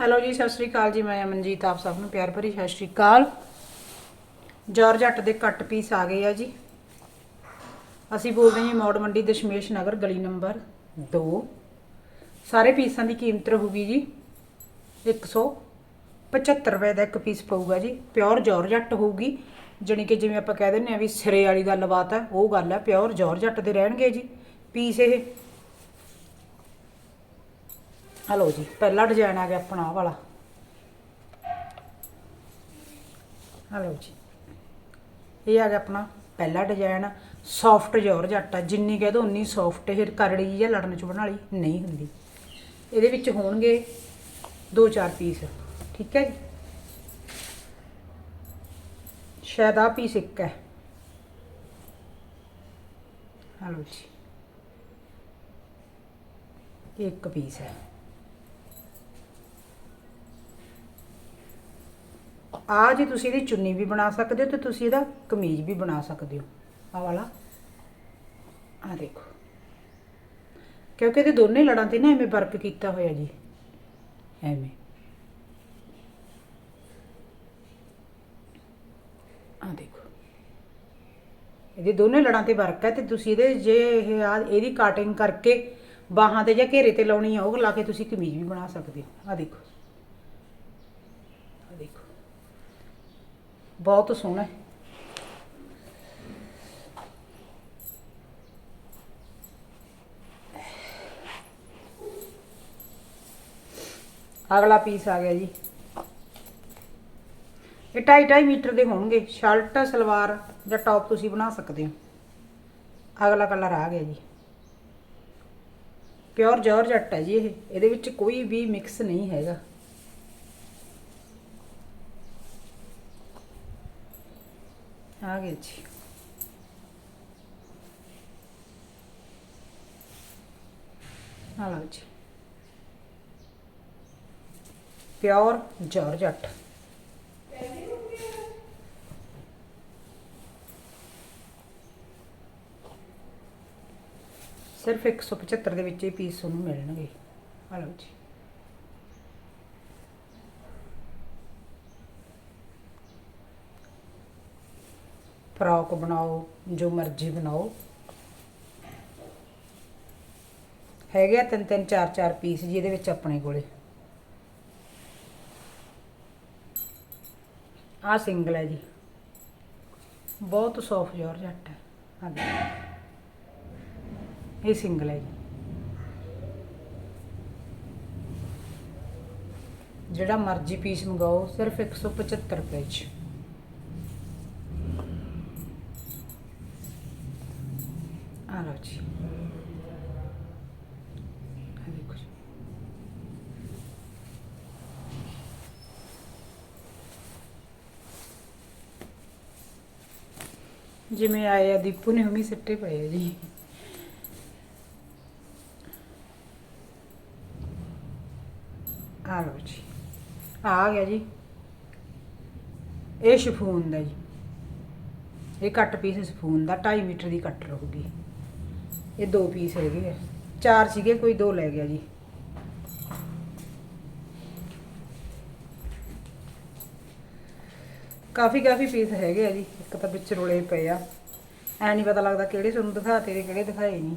Hello ਜੀ, ਸਤਿ ਸ਼੍ਰੀ ਅਕਾਲ ਜੀ। ਮੈਂ ਅਮਨਜੀਤ, ਆਪ ਸਭ ਨੂੰ ਪਿਆਰ ਭਰੀ ਸਤਿ ਸ਼੍ਰੀ ਅਕਾਲ। ਜਾਰਜੱਟ ਦੇ ਕੱਟ ਪੀਸ ਆ ਗਏ ਆ ਜੀ। ਅਸੀਂ ਬੋਲਦੇ ਹਾਂ ਜੀ, ਮੌੜ ਮੰਡੀ, ਦਸ਼ਮੇਸ਼ ਨਗਰ, ਗਲੀ ਨੰਬਰ 2 ਸਾਰੇ ਪੀਸਾਂ ਦੀ ਕੀਮਤ ਰਹੂਗੀ ਜੀ 175 ਰੁਪਏ ਦਾ ਇੱਕ ਪੀਸ ਪਊਗਾ ਜੀ। ਪਿਓਰ ਜਾਰਜੱਟ ਹੋਊਗੀ, ਜਾਣੀ ਕਿ ਜਿਵੇਂ ਆਪਾਂ ਕਹਿ ਦਿੰਦੇ ਆ ਵੀ ਸਿਰੇ ਵਾਲੀ ਗੱਲਬਾਤ ਹੈ, ਉਹ ਗੱਲ ਹੈ ਪਿਓਰ ਜਾਰਜੱਟ ਦੇ ਰਹਿਣਗੇ ਜੀ। ਪੀਸ ਇਹ ਹਲੋ ਜੀ, ਪਹਿਲਾ ਡਿਜ਼ਾਈਨ ਆ ਗਿਆ ਆਪਣਾ ਆਹ ਵਾਲਾ। ਹਲੋ ਜੀ। ਇਹ ਆ ਗਿਆ ਆਪਣਾ ਪਹਿਲਾ ਡਿਜ਼ਾਈਨ ਸੌਫਟ ਜਾਰਜੱਟ ਆ, ਜਿੰਨੀ ਕਹਿ ਦੋ ਉਨੀ ਸੌਫਟ ਇਹ ਕਰੜੀ ਜਾਂ ਲੜਨ ਚ ਵਾਲੀ ਨਹੀਂ ਹੁੰਦੀ। ਇਹਦੇ ਵਿੱਚ ਹੋਣਗੇ ਦੋ ਚਾਰ ਪੀਸ ਠੀਕ ਹੈ ਜੀ? ਸ਼ਾਇਦ ਆ ਪੀਸ ਇੱਕ ਹੈ। ਹਲੋ ਜੀ। ਇੱਕ ਪੀਸ ਹੈ। ਆ ਜੀ ਤੁਸੀਂ ਇਹਦੀ ਚੁੰਨੀ ਵੀ ਬਣਾ ਸਕਦੇ ਹੋ ਤੇ ਤੁਸੀਂ ਇਹਦਾ ਕਮੀਜ਼ ਵੀ ਬਣਾ ਸਕਦੇ ਹੋ। ਆ ਵਾਲਾ। ਆ ਦੇਖੋ। ਕਿਉਂਕਿ ਇਹਦੇ ਦੋਨੇ ਲੜਾਂ ਤੇ ਨਾ ਐਵੇਂ ਵਰਕ ਕੀਤਾ ਹੋਇਆ ਜੀ। ਐਵੇਂ। ਆ ਦੇਖੋ। ਇਹਦੇ ਦੋਨੇ ਲੜਾਂ ਤੇ ਵਰਕ ਹੈ ਤੇ ਤੁਸੀਂ ਇਹਦੇ ਜੇ ਇਹ ਆ, ਇਹਦੀ ਕਟਿੰਗ ਕਰਕੇ ਬਾਹਾਂ ਤੇ ਜਾਂ ਘੇਰੇ ਤੇ ਲਾਉਣੀ ਆ ਉਹ ਲਾ ਕੇ ਤੁਸੀਂ ਕਮੀਜ਼ ਵੀ ਬਣਾ ਸਕਦੇ ਹੋ। ਆ ਦੇਖੋ ਆ ਦੇਖੋ ਬਹੁਤ ਸੋਹਣਾ ਹੈ। ਅਗਲਾ ਪੀਸ ਆ ਗਿਆ ਜੀ। ਇਹ 2.5 ਮੀਟਰ ਦੇ ਹੋਣਗੇ। ਸ਼ਰਟ, ਸਲਵਾਰ ਜਾਂ ਟੌਪ ਤੁਸੀਂ ਬਣਾ ਸਕਦੇ ਹੋ। ਅਗਲਾ ਕਲਰ ਆ ਗਿਆ ਜੀ। ਪਿਓਰ ਜਾਰਜੱਟ ਹੈ ਜੀ ਇਹ। ਇਹਦੇ ਵਿੱਚ ਕੋਈ ਵੀ ਮਿਕਸ ਨਹੀਂ ਹੈਗਾ। ਆ ਗਏ ਜੀ ਆ ਲਓ ਜੀ ਪਿਓਰ ਜਾਰਜੱਟ ਸਿਰਫ 175 ਦੇ ਵਿੱਚ ਇਹ ਪੀਸ ਤੁਹਾਨੂੰ ਮਿਲਣਗੇ। ਆ ਲਓ ਜੀ। ਫਰਾਕ ਬਣਾਓ, ਜੋ ਮਰਜ਼ੀ ਬਣਾਓ। ਹੈਗੇ ਆ ਤਿੰਨ ਤਿੰਨ, ਚਾਰ ਚਾਰ ਪੀਸ ਜੀ ਇਹਦੇ ਵਿੱਚ ਆਪਣੇ ਕੋਲੇ। ਆ ਸਿੰਗਲ ਹੈ ਜੀ। ਬਹੁਤ ਸੌਫਟ ਜਾਰਜੱਟ ਹੈ। ਹਾਂਜੀ। ਇਹ ਸਿੰਗਲ ਹੈ ਜੀ। ਜਿਹੜਾ ਮਰਜ਼ੀ ਪੀਸ ਮੰਗਾਓ, ਸਿਰਫ 175 ਰੁਪਏ ਚ। ਆ ਲਓ ਜੀ ਆ ਦੇਖੋ ਜੀ। ਜਿਵੇਂ ਆਏ ਆ ਦੀਪੂ ਨੇ ਹਮੀ ਸਿੱਟੇ ਪਏ ਆ ਜੀ ਆ ਲਓ ਜੀ ਆ ਗਿਆ ਜੀ ਇਹ ਸ਼ਿਫੋਨ ਦਾ ਜੀ ਇਹ ਕੱਟ ਪੀਸ ਸ਼ਿਫੋਨ ਦਾ 2.5 ਮੀਟਰ ਦੀ ਕੱਟ ਰਹੂਗੀ ਇਹ ਦੋ ਪੀਸ ਹੈਗੇ ਆ। ਚਾਰ ਸੀਗੇ, ਕੋਈ ਦੋ ਲੈ ਗਿਆ ਜੀ। ਕਾਫੀ ਕਾਫੀ ਪੀਸ ਹੈਗੇ ਆ ਜੀ। ਇੱਕ ਤਾਂ ਵਿੱਚ ਰੋਲੇ ਪਏ ਆ। ਐ ਨਹੀਂ ਪਤਾ ਲੱਗਦਾ ਕਿਹੜੇ ਤੁਹਾਨੂੰ ਦਿਖਾਤੇ ਤੇ ਕਿਹੜੇ ਦਿਖਾਏ ਨਹੀਂ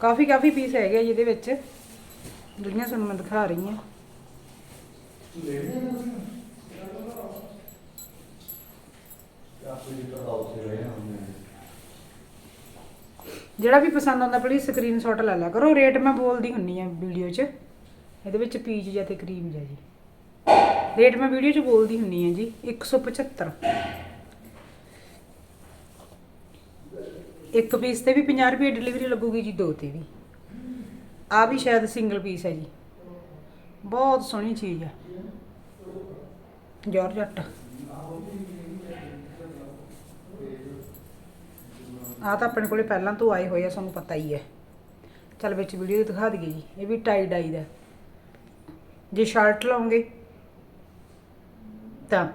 ਕਾਫੀ ਕਾਫੀ ਪੀਸ ਹੈਗੇ ਆ ਜਿਹਦੇ ਵਿੱਚ। ਜਿਹੜੀਆਂ ਤੁਹਾਨੂੰ ਮੈਂ ਦਿਖਾ ਰਹੀ ਹਾਂ ਜਿਹੜਾ ਵੀ ਪਸੰਦ ਆਉਂਦਾ ਪਲੀਜ਼ ਸਕਰੀਨਸ਼ਾਟ ਲੈ ਲਿਆ ਕਰੋ। ਰੇਟ ਮੈਂ ਬੋਲਦੀ ਹੁੰਨੀ ਆ ਵੀਡੀਓ 'ਚ। ਇਹਦੇ ਵਿੱਚ ਪੀਚ ਜਾਂ ਤੇ ਕਰੀਮ ਜਾਂ ਜੀ। ਰੇਟ ਮੈਂ ਵੀਡੀਓ 'ਚ ਬੋਲਦੀ ਹੁੰਨੀ ਆ ਜੀ 175 ਇੱਕ ਪੀਸ ਤੇ ਵੀ 50 ਰੁਪਏ ਡਿਲੀਵਰੀ ਲੱਗੂਗੀ ਜੀ, ਦੋ ਤੇ ਵੀ। ਆ ਵੀ ਸ਼ਾਇਦ ਸਿੰਗਲ ਪੀਸ ਹੈ ਜੀ। ਬਹੁਤ ਸੋਹਣੀ ਚੀਜ਼ ਆ। ਜਾਰਜੱਟ ਆ ਤਾਂ ਆਪਣੇ ਕੋਲੇ ਪਹਿਲਾਂ ਤੋਂ ਆਏ ਹੋਏ ਆ ਤੁਹਾਨੂੰ ਪਤਾ ਹੀ ਹੈ। ਚਲ ਵਿੱਚ ਵੀਡੀਓ ਦਿਖਾ ਦਈਏ ਜੀ, ਇਹ ਵੀ ਟਾਈ ਡਾਈ ਦਾ। ਜੇ ਸ਼ਰਟ ਲਾਉਂਗੇ, ਤਾਂ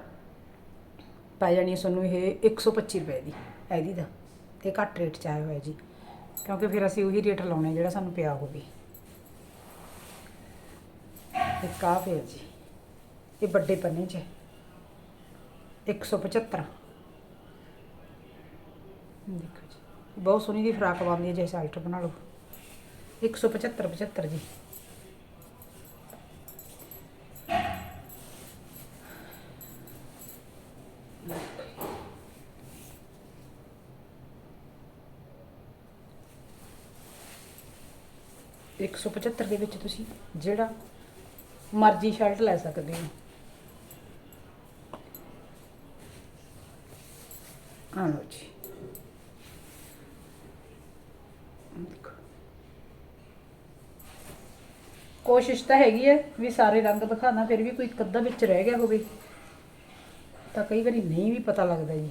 ਪੈ ਜਾਣੀ ਹੈ ਤੁਹਾਨੂੰ ਇਹ 125 ਰੁਪਏ ਦੀ, ਇਹਦੀ ਦਾ ਇਹ ਘੱਟ ਰੇਟ ਚ ਆਇਆ ਹੋਇਆ ਜੀ। ਕਿਉਂਕਿ ਫਿਰ ਅਸੀਂ ਉਹੀ ਰੇਟ ਲਾਉਣੇ ਜਿਹੜਾ ਸਾਨੂੰ ਪਿਆ ਹੋਵੇ। ਇੱਕ ਆ ਪਿਆ ਜੀ, ਇਹ ਵੱਡੇ ਪੰਨੇ 'ਚ ਹੈ। 175 ਦੇਖੋ ਜੀ। ਬਹੁਤ ਸੋਹਣੀ ਦੀ ਫਰਾਕ ਬਣਦੀ ਹੈ, ਜੇ ਸਾਲਟ ਬਣਾ ਲਓ। 175 75 ਜੀ। ਇੱਕ ਸੌ ਪਝੱਤਰ ਦੇ ਵਿੱਚ ਤੁਸੀਂ ਜਿਹੜਾ ਮਰਜ਼ੀ ਸ਼ਰਟ ਲੈ ਸਕਦੇ ਹੋ। ਆ ਲਓ ਜੀ ਦੇਖੋ ਕੋਸ਼ਿਸ਼ ਤਾਂ ਹੈਗੀ ਹੈ ਵੀ ਸਾਰੇ ਰੰਗ ਦਿਖਾਣਾ, ਫਿਰ ਵੀ ਕੋਈ ਇੱਕ ਅੱਧਾ ਵਿੱਚ ਰਹਿ ਗਿਆ ਹੋਵੇ। ਤਾਂ ਕਈ ਵਾਰੀ ਨਹੀਂ ਵੀ ਪਤਾ ਲੱਗਦਾ ਜੀ।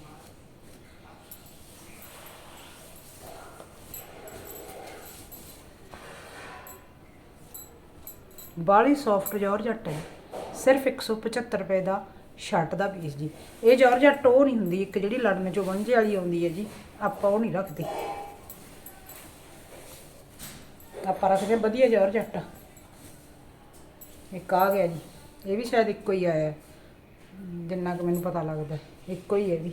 ਬਾਲੀ ਸੌਫਟ ਜਾਰਜੱਟ ਹੈ। ਸਿਰਫ 175 ਰੁਪਏ ਦਾ ਸ਼ਰਟ ਦਾ ਪੀਸ ਜੀ। ਇਹ ਜਾਰਜੱਟ ਉਹ ਨਹੀਂ ਹੁੰਦੀ, ਇੱਕ ਜਿਹੜੀ ਲੜਨ ਚੋਂ ਵੰਝੇ ਵਾਲੀ ਆਉਂਦੀ ਹੈ ਜੀ। ਆਪਾਂ ਉਹ ਨਹੀਂ ਰੱਖਦੇ। ਆਪਾਂ ਰੱਖਦੇ ਹਾਂ ਵਧੀਆ ਜਾਰਜੱਟ ਇੱਕ ਆ ਗਿਆ ਜੀ। ਇਹ ਵੀ ਸ਼ਾਇਦ ਇੱਕੋ ਹੀ ਆਇਆ। ਜਿੰਨਾ ਕਿ ਮੈਨੂੰ ਪਤਾ ਲੱਗਦਾ। ਇੱਕੋ ਹੀ ਹੈ ਇਹ ਵੀ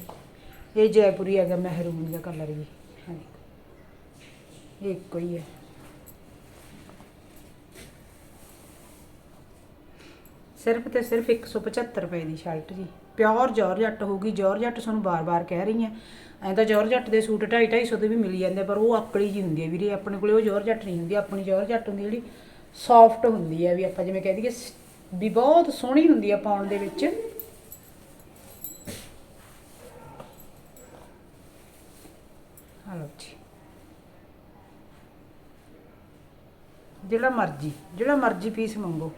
ਇਹ ਜੈਪੁਰੀ ਹੈਗਾ, ਮਹਿਰੂਨ ਦਾ ਕਲਰ ਵੀ ਹਾਂਜੀ। ਇੱਕੋ ਹੀ ਹੈ। ਸਿਰਫ ਤੇ ਸਿਰਫ 175 ਰੁਪਏ ਦੀ ਸ਼ਰਟ ਜੀ। ਪਿਓਰ ਜਾਰਜੱਟ ਹੋਊਗੀ। ਜਾਰਜੱਟ ਤੁਹਾਨੂੰ ਬਾਰ-ਬਾਰ ਕਹਿ ਰਹੀ ਹਾਂ। ਐਂ ਤਾਂ ਜਾਰਜੱਟ ਦੇ ਸੂਟ 2.5 250 ਦੇ ਵੀ ਮਿਲ ਜਾਂਦੇ ਪਰ ਉਹ ਆਕੜੀ ਜੀ ਹੁੰਦੀ ਹੈ ਵੀਰੇ। ਆਪਣੇ ਕੋਲੇ ਉਹ ਜਾਰਜੱਟ ਨਹੀਂ ਹੁੰਦੀ। ਆਪਣੀ ਜਾਰਜੱਟ ਹੁੰਦੀ ਜਿਹੜੀ ਸੌਫਟ ਹੁੰਦੀ ਹੈ ਵੀ ਆਪਾਂ ਜਿਵੇਂ ਕਹਿ ਦਈਏ, ਵੀ ਬਹੁਤ ਸੋਹਣੀ ਹੁੰਦੀ ਆ ਪਾਉਣ ਦੇ ਵਿੱਚ। ਹਲੋ ਜੀ। ਜਿਹੜਾ ਮਰਜ਼ੀ ਜਿਹੜਾ ਮਰਜ਼ੀ ਪੀਸ ਮੰਗੋ।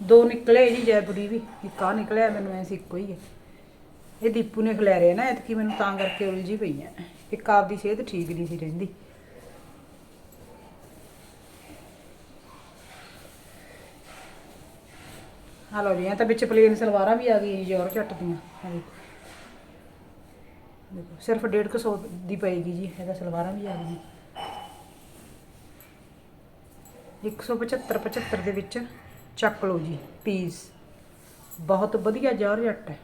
ਦੋ ਨਿਕਲੇ ਜੀ ਜੈਪੁਰੀ ਵੀ, ਇੱਕ ਆ ਨਿਕਲਿਆ, ਮੈਨੂੰ ਐਸੀ ਇੱਕੋ ਹੀ ਹੈ ਇਹ ਦੀਪੂ ਨੇ ਖਿਲਾਰਿਆ ਨਾ, ਐਤਕੀ ਮੈਨੂੰ ਤਾਂ ਕਰਕੇ ਉਲਝੀ ਪਈ ਆ। ਇੱਕ ਆਪਦੀ ਸਿਹਤ ਠੀਕ ਨਹੀਂ ਸੀ ਰਹਿੰਦੀ। ਆ ਲਓ ਜੀ, ਇਹ ਤਾਂ ਵਿੱਚ ਪਲੇਨ ਸਲਵਾਰਾਂ ਵੀ ਆ ਗਈਆਂ ਜੀ ਜੋਰ ਝੱਟ ਦੀਆਂ ਆਹ ਦੇਖੋ। ਦੇਖੋ, ਸਿਰਫ 150 ਦੀ ਪਏਗੀ ਜੀ ਇਹਦਾ ਸਲਵਾਰਾਂ ਵੀ ਆ ਗਈਆਂ। 175 75 ਦੇ ਵਿੱਚ ਚੱਕ ਲਓ ਜੀ ਪੀਸ ਬਹੁਤ ਵਧੀਆ ਜਾਰਜੱਟ ਹੈ।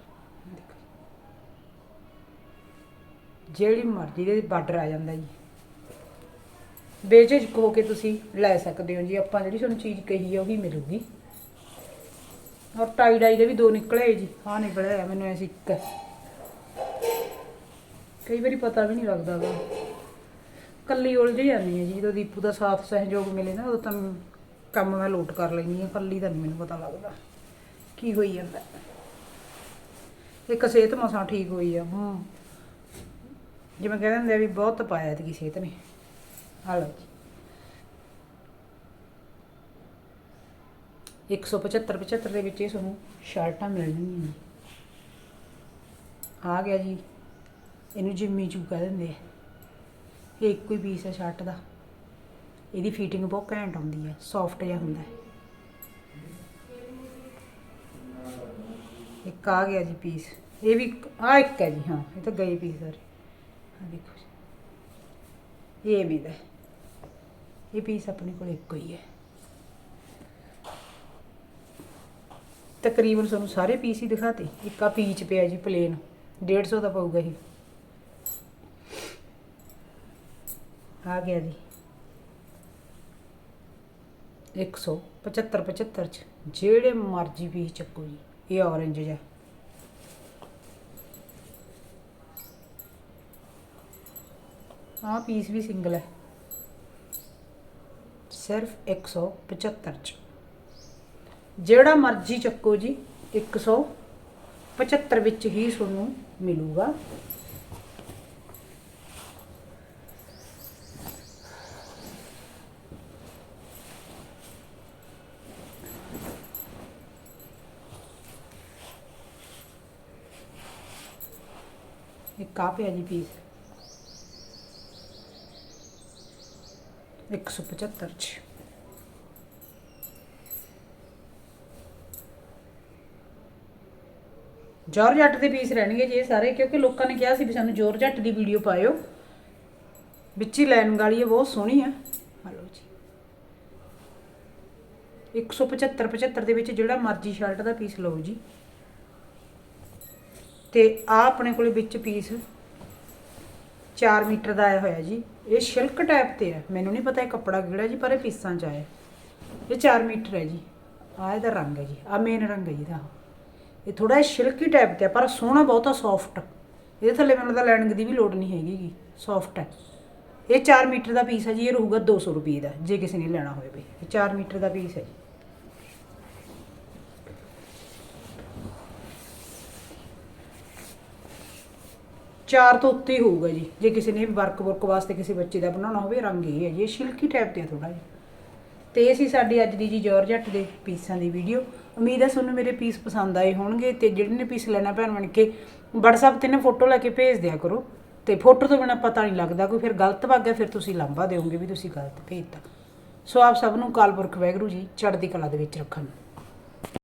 ਜਿਹੜੀ ਮਰਜ਼ੀ ਦੇ ਬਾਰਡਰ ਆ ਜਾਂਦਾ ਜੀ। ਬੇਝਿਜਕ ਹੋ ਕੇ ਤੁਸੀਂ ਲੈ ਸਕਦੇ ਹੋ ਜੀ, ਆਪਾਂ ਜਿਹੜੀ ਤੁਹਾਨੂੰ ਚੀਜ਼ ਕਹੀ ਹੈ ਉਹ ਉਹੀ ਮਿਲੂਗੀ। ਔਰ ਟਾਈ ਡਾਈ ਦੇ ਵੀ ਦੋ ਨਿਕਲੇ ਜੀ। ਹਾਂ ਨਿਕਲਿਆ ਮੈਨੂੰ ਐਸੀ ਇੱਕ। ਕਈ ਵਾਰੀ ਪਤਾ ਵੀ ਨਹੀਂ ਲੱਗਦਾ ਗਾ। ਕੱਲੀ ਉਲਝ ਜਾਂਦੀ ਹੈ ਜੀ, ਜਦੋਂ ਦੀਪੂ ਦਾ ਸਾਥ ਸਹਿਯੋਗ ਮਿਲੇ ਨਾ, ਉਦੋਂ ਤਾਂ ਕੰਮ ਮੈਂ ਲੋਟ ਕਰ ਲੈਂਦੀ ਹਾਂ, ਕੱਲੀ ਤਾਂ ਨਹੀਂ ਮੈਨੂੰ ਪਤਾ ਲੱਗਦਾ। ਕੀ ਹੋਈ ਜਾਂਦਾ। ਇੱਕ ਸਿਹਤ ਮਸਾਂ ਠੀਕ ਹੋਈ ਆ, ਹੂੰ। ਜਿਵੇਂ ਕਹਿੰਦੇ ਹੁੰਦੇ ਆ ਵੀ ਬਹੁਤ ਪਾਇਆ ਤੇ ਸਿਹਤ ਨੇ। ਆ ਜੀ। 175 75 ਦੇ ਵਿੱਚ ਇਹ ਤੁਹਾਨੂੰ ਸ਼ਰਟਾਂ ਮਿਲਣਗੀਆਂ ਜੀ ਆ ਗਿਆ ਜੀ। ਇਹਨੂੰ ਜਿੰਮੀ ਚੂ ਕਹਿ ਦਿੰਦੇ ਆ। ਇਹ ਇੱਕੋ ਹੀ ਪੀਸ ਹੈ ਸ਼ਰਟ ਦਾ। ਇਹਦੀ ਫਿਟਿੰਗ ਬਹੁਤ ਘੈਂਟ ਆਉਂਦੀ ਹੈ ਸੌਫਟ ਜਿਹਾ ਹੁੰਦਾ। ਹੈ ਇੱਕ ਆ ਗਿਆ ਜੀ ਪੀਸ ਇਹ ਵੀ ਆ ਇੱਕ ਹੈ ਜੀ, ਹਾਂ, ਇਹ ਤਾਂ ਗਏ ਪੀਸ ਸਾਰੇ ਆ ਦੇਖੋ ਜੀ। ਇਹ ਵੀ ਦਾ ਇਹ ਪੀਸ ਆਪਣੇ ਕੋਲ ਇੱਕੋ ਹੀ ਹੈ। ਤਕਰੀਬਨ ਤੁਹਾਨੂੰ ਸਾਰੇ ਪੀਸ ਹੀ ਦਿਖਾਤੇ। ਇੱਕ ਆ ਪੀਚ ਪਿਆ ਜੀ ਪਲੇਨ 150 ਦਾ ਪਊਗਾ ਇਹ। ਆ ਗਿਆ ਜੀ। 175 75 ਚ। ਜਿਹੜੇ ਮਰਜ਼ੀ ਪੀਸ ਚੱਕੋ ਜੀ, ਇਹ orange ਜਿਹਾ। ਆਹ ਪੀਸ ਵੀ ਸਿੰਗਲ ਹੈ। ਸਿਰਫ 175 ਚ। ਜਿਹੜਾ ਮਰਜ਼ੀ ਚੱਕੋ ਜੀ 175 ਵਿੱਚ ਹੀ ਤੁਹਾਨੂੰ ਮਿਲੂਗਾ। ਇੱਕ ਆ ਪਿਆ ਜੀ ਪੀਸ 175 ਚ। ਜਾਰਜੱਟ ਦੇ ਪੀਸ ਰਹਿਣਗੇ ਜੀ ਇਹ ਸਾਰੇ, ਕਿਉਂਕਿ ਲੋਕਾਂ ਨੇ ਕਿਹਾ ਸੀ ਵੀ ਸਾਨੂੰ ਜਾਰਜੱਟ ਦੀ ਵੀਡੀਓ ਪਾਇਓ। ਵਿੱਚ ਹੀ ਲਾਈਨ ਵਾਲੀ ਹੈ ਬਹੁਤ ਸੋਹਣੀ ਆ। ਆ ਲਓ ਜੀ। 175 75 ਦੇ ਵਿੱਚ ਜਿਹੜਾ ਮਰਜ਼ੀ ਸ਼ਰਟ ਦਾ ਪੀਸ ਲਓ ਜੀ। ਤੇ ਆ ਆਪਣੇ ਕੋਲੇ ਵਿੱਚ ਪੀਸ 4 ਮੀਟਰ ਦਾ ਆਇਆ ਹੋਇਆ ਜੀ। ਇਹ ਸ਼ਿਲਕ ਟਾਈਪ ਤੇ ਹੈ ਮੈਨੂੰ ਨਹੀਂ ਪਤਾ ਇਹ ਕੱਪੜਾ ਕਿਹੜਾ ਜੀ, ਪਰ ਇਹ ਪੀਸਾਂ ਚ ਆਇਆ। ਇਹ 4 ਮੀਟਰ ਹੈ ਜੀ। ਆ ਇਹਦਾ ਰੰਗ ਹੈ ਜੀ। ਆ ਮੇਨ ਰੰਗ ਹੈ ਜੀ ਇਹਦਾ। ਇਹ ਥੋੜਾ ਸ਼ਿਲਕੀ ਟਾਈਪ ਤੇ ਆ, ਪਰ ਸੋਹਣਾ ਬਹੁਤਾ ਸੌਫਟ ਇਹਦੇ ਥੱਲੇ ਮੈਨੂੰ ਤਾਂ ਲੈਣ ਦੀ ਵੀ ਲੋੜ ਨਹੀਂ ਹੈਗੀ ਗੀ ਸੌਫਟ ਹੈ। ਇਹ 4 ਮੀਟਰ ਦਾ ਪੀਸ ਹੈ ਜੀ, ਇਹ ਰਹੂਗਾ 200 ਰੁਪਏ ਦਾ, ਜੇ ਕਿਸੇ ਨੇ ਲੈਣਾ ਹੋਵੇ ਬਈ ਇਹ 4 ਮੀਟਰ ਦਾ ਪੀਸ ਹੈ ਜੀ। ਚਾਰ ਤੋਂ ਉੱਤੇ ਹੀ ਹੋਊਗਾ ਜੀ, ਜੇ ਕਿਸੇ ਨੇ ਵਰਕ ਵਰਕ ਵਾਸਤੇ ਕਿਸੇ ਬੱਚੇ ਦਾ ਬਣਾਉਣਾ ਹੋਵੇ, ਰੰਗ ਇਹ ਹੈ ਜੀ, ਇਹ ਸ਼ਿਲਕੀ ਟਾਈਪ ਤੇ ਥੋੜਾ ਜਿਹਾ। ਤੇ ਇਹ ਸੀ ਸਾਡੀ ਅੱਜ ਦੀ ਜੀ ਜਾਰਜਟ ਦੇ ਪੀਸਾਂ ਦੀ ਵੀਡੀਓ ਉਮੀਦ ਹੈ ਤੁਹਾਨੂੰ ਮੇਰੇ ਪੀਸ ਪਸੰਦ ਆਏ ਹੋਣਗੇ ਤੇ ਜਿਹੜੇ ਨੇ ਪੀਸ ਲੈਣਾ ਭੈਣ ਬਣ ਕੇ, WhatsApp ਤੇ ਨਾ ਫੋਟੋ ਲੈ ਕੇ ਭੇਜ ਦਿਆ ਕਰੋ। ਤੇ ਫੋਟੋ ਤੋਂ ਬਿਨਾ ਪਤਾ ਨਹੀਂ ਲੱਗਦਾ, ਕੋਈ ਫਿਰ ਗਲਤ ਭਾਗਿਆ ਫਿਰ ਤੁਸੀਂ ਲਾਂਭਾ ਦਿਓਗੇ ਵੀ ਤੁਸੀਂ ਗਲਤ ਭੇਜਤਾ। ਸੋ ਆਪ ਸਭ ਨੂੰ ਕਾਲਪੁਰਖ ਵੈਗਰੂ ਜੀ, ਚੜ੍ਹਦੀ ਕਲਾ ਦੇ ਵਿੱਚ ਰੱਖਣ।